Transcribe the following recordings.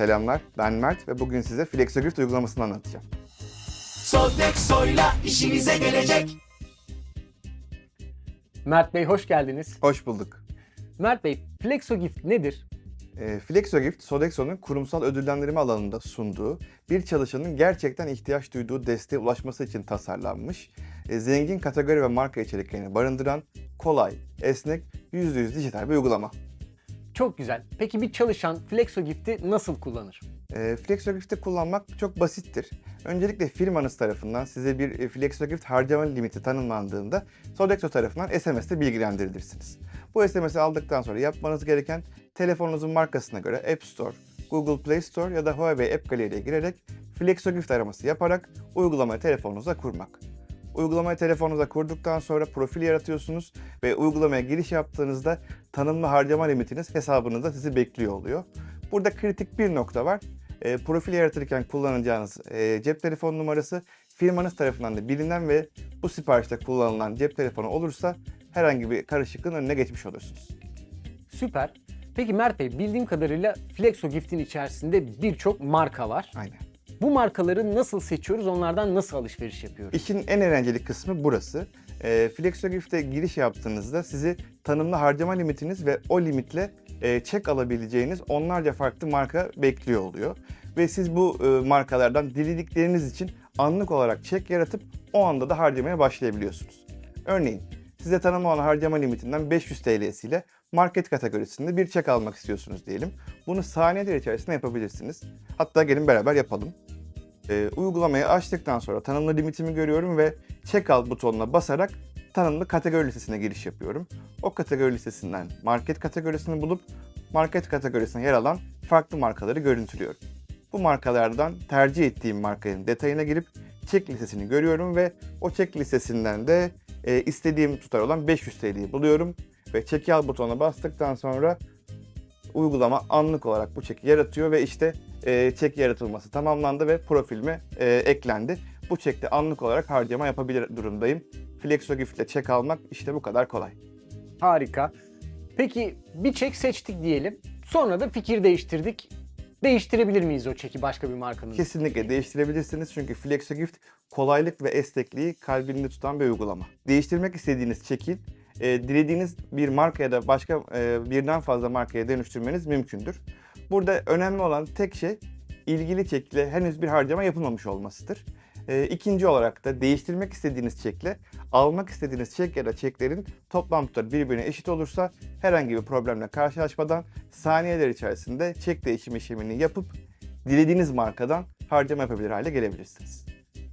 Selamlar, ben Mert ve bugün size FlexoGift uygulamasını anlatacağım. Sodexo'yla işinize gelecek. Mert Bey hoş geldiniz. Hoş bulduk. Mert Bey, FlexoGift nedir? E, FlexoGift, Sodexo'nun kurumsal ödüllendirme alanında sunduğu, bir çalışanın gerçekten ihtiyaç duyduğu desteğe ulaşması için tasarlanmış, e, zengin kategori ve marka içeriklerini barındıran, kolay, esnek, %100 dijital bir uygulama. Çok güzel. Peki bir çalışan FlexoGift'i nasıl kullanır? E, FlexoGift'i kullanmak çok basittir. Öncelikle firmanız tarafından size bir e, FlexoGift harcama limiti tanımlandığında Sodexo tarafından SMS'te bilgilendirilirsiniz. Bu SMS'i aldıktan sonra yapmanız gereken telefonunuzun markasına göre App Store, Google Play Store ya da Huawei App Gallery'e girerek FlexoGift araması yaparak uygulamayı telefonunuza kurmak. Uygulamayı telefonunuza kurduktan sonra profil yaratıyorsunuz ve uygulamaya giriş yaptığınızda tanımlı harcama limitiniz hesabınızda sizi bekliyor oluyor. Burada kritik bir nokta var. E, profil yaratırken kullanacağınız e, cep telefon numarası firmanız tarafından da bilinen ve bu siparişte kullanılan cep telefonu olursa herhangi bir karışıklığın önüne geçmiş olursunuz. Süper. Peki Mert Bey, bildiğim kadarıyla FlexoGift'in içerisinde birçok marka var. Aynen. Bu markaları nasıl seçiyoruz, onlardan nasıl alışveriş yapıyoruz? İşin en eğlenceli kısmı burası. E, FlexoGift'e giriş yaptığınızda sizi tanımlı harcama limitiniz ve o limitle e, çek alabileceğiniz onlarca farklı marka bekliyor oluyor. Ve siz bu e, markalardan diledikleriniz için anlık olarak çek yaratıp o anda da harcamaya başlayabiliyorsunuz. Örneğin size tanımlı olan harcama limitinden 500 TL'siyle market kategorisinde bir çek almak istiyorsunuz diyelim. Bunu saniyeler içerisinde yapabilirsiniz. Hatta gelin beraber yapalım. E, uygulamayı açtıktan sonra tanımlı limitimi görüyorum ve check al butonuna basarak tanımlı kategori listesine giriş yapıyorum. O kategori listesinden market kategorisini bulup market kategorisine yer alan farklı markaları görüntülüyorum. Bu markalardan tercih ettiğim markanın detayına girip check listesini görüyorum ve o check listesinden de e, istediğim tutar olan 500 TL'yi buluyorum ve check al butonuna bastıktan sonra uygulama anlık olarak bu çeki yaratıyor ve işte e, çek yaratılması tamamlandı ve profilime e, eklendi. Bu çekte anlık olarak harcama yapabilir durumdayım. FlexoGift ile çek almak işte bu kadar kolay. Harika. Peki bir çek seçtik diyelim. Sonra da fikir değiştirdik. Değiştirebilir miyiz o çeki başka bir markanın? Kesinlikle değiştirebilirsiniz çünkü FlexoGift kolaylık ve esnekliği kalbinde tutan bir uygulama. Değiştirmek istediğiniz çeki e, dilediğiniz bir marka ya da başka e, birden fazla markaya dönüştürmeniz mümkündür. Burada önemli olan tek şey ilgili çekle henüz bir harcama yapılmamış olmasıdır. E, ikinci olarak da değiştirmek istediğiniz çekle almak istediğiniz çek ya da çeklerin toplam tutarı birbirine eşit olursa herhangi bir problemle karşılaşmadan saniyeler içerisinde çek değişim işlemini yapıp dilediğiniz markadan harcama yapabilir hale gelebilirsiniz.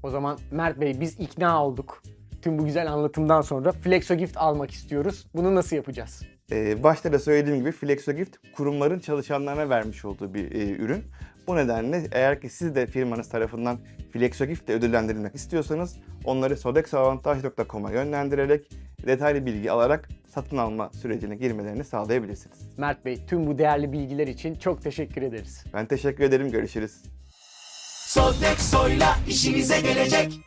O zaman Mert Bey biz ikna olduk. Tüm bu güzel anlatımdan sonra FlexoGift almak istiyoruz. Bunu nasıl yapacağız? Ee, başta da söylediğim gibi FlexoGift kurumların çalışanlarına vermiş olduğu bir e, ürün. Bu nedenle eğer ki siz de firmanız tarafından FlexoGift ile ödüllendirilmek istiyorsanız onları sodexoavantaj.com'a yönlendirerek detaylı bilgi alarak satın alma sürecine girmelerini sağlayabilirsiniz. Mert Bey tüm bu değerli bilgiler için çok teşekkür ederiz. Ben teşekkür ederim. Görüşürüz. Sodexo'yla işinize gelecek.